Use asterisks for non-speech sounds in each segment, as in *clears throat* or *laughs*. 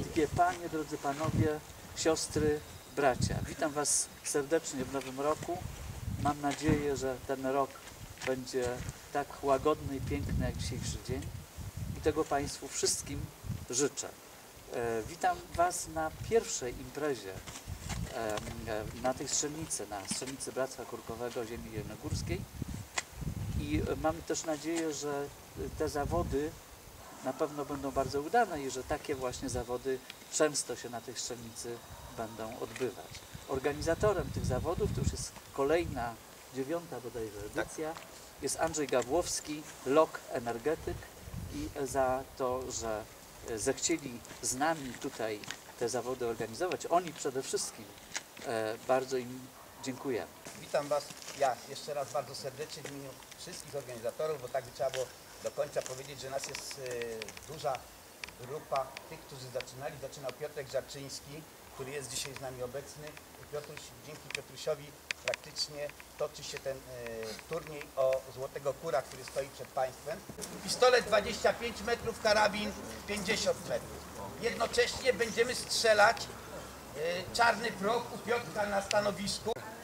Drogie panie, drodzy panowie, siostry, bracia, witam was serdecznie w nowym roku. Mam nadzieję, że ten rok będzie tak łagodny i piękny jak dzisiejszy dzień i tego Państwu wszystkim życzę. E, Witam Was na pierwszej imprezie e, na tej strzelnicy, na strzelnicy Bractwa Kurkowego Ziemi Jelnogórskiej i mam też nadzieję, że te zawody na pewno będą bardzo udane i że takie właśnie zawody często się na tej strzelnicy będą odbywać. Organizatorem tych zawodów, to już jest kolejna, dziewiąta bodajże edycja, jest Andrzej Gawłowski, LOK Energetyk i za to, że zechcieli z nami tutaj te zawody organizować, oni przede wszystkim, e, bardzo im dziękujemy. Witam Was ja jeszcze raz bardzo serdecznie w imieniu wszystkich organizatorów, bo tak by trzeba było do końca powiedzieć, że nas jest e, duża grupa tych, którzy zaczynali. Zaczynał Piotrek Żarczyński, który jest dzisiaj z nami obecny. Piotruś, dzięki Piotrusiowi praktycznie toczy się ten e, turniej o Złotego Kura, który stoi przed Państwem. Pistolet 25 metrów, karabin 50 metrów. Jednocześnie będziemy strzelać e, czarny proch u Piotrka na stanowisku.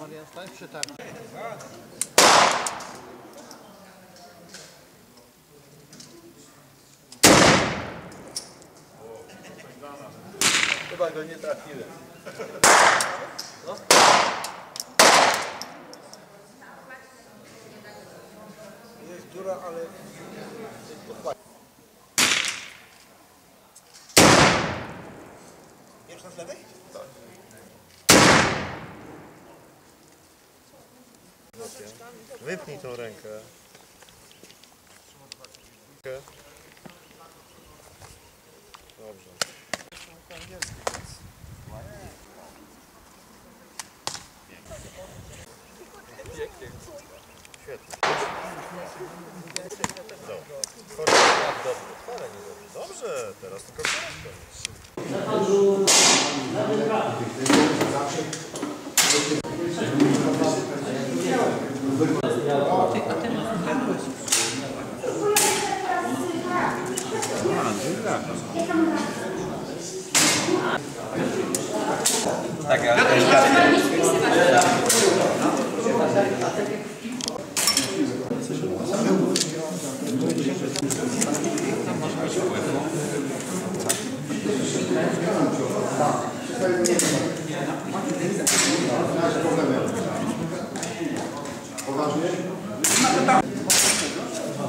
Marian, stań przy tarczy. Chyba go nie trafiłem. Jest dziura, ale Pierwsza z lewej? Wypnij tą rękę. Rękę. Dobrze. Świetnie. Dobrze. Choreograf dobry. Wcale nie dobrze. Dobrze, teraz tylko korekta.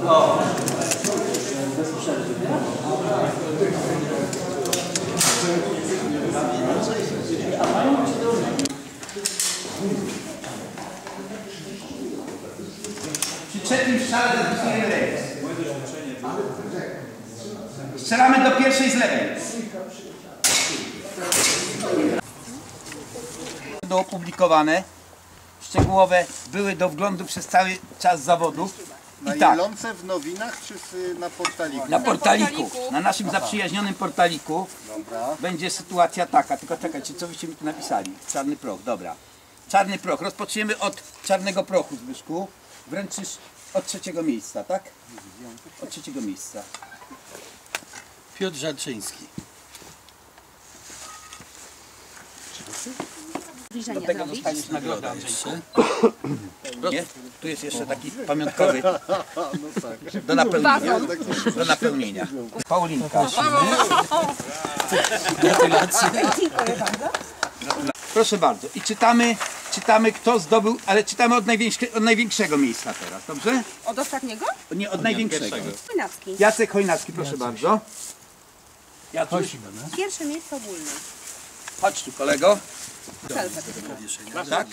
Przy trzecim strzale zapisujemy remis. Strzelamy do pierwszej z lewej. Opublikowane. Szczegółowe były do wglądu przez cały czas zawodów. Na I tak, Ilonce w nowinach czy na portaliku? na portaliku, na naszym zaprzyjaźnionym portaliku Dobra. będzie sytuacja taka, tylko czekajcie, co wyście mi tu napisali? Czarny proch, dobra. Czarny proch, rozpoczniemy od czarnego prochu, Zbyszku. Wręczysz od trzeciego miejsca, tak? Od trzeciego miejsca. Piotr Żarczyński. Do tego dostaniesz nagrodę, Andrzejku. *clears throat* Nie? Tu jest jeszcze taki pamiątkowy *laughs* do napełnienia. Do napełnienia. Paulinka. Gratulacje. Proszę bardzo. I czytamy czytamy kto zdobył, ale czytamy od, największe, od największego miejsca teraz, dobrze? Od ostatniego? Nie, od największego. Chojnacki. Jacek Chojnacki, proszę bardzo. Jacuś, Pierwsze miejsce ogólne. Chodź tu kolego. Tak?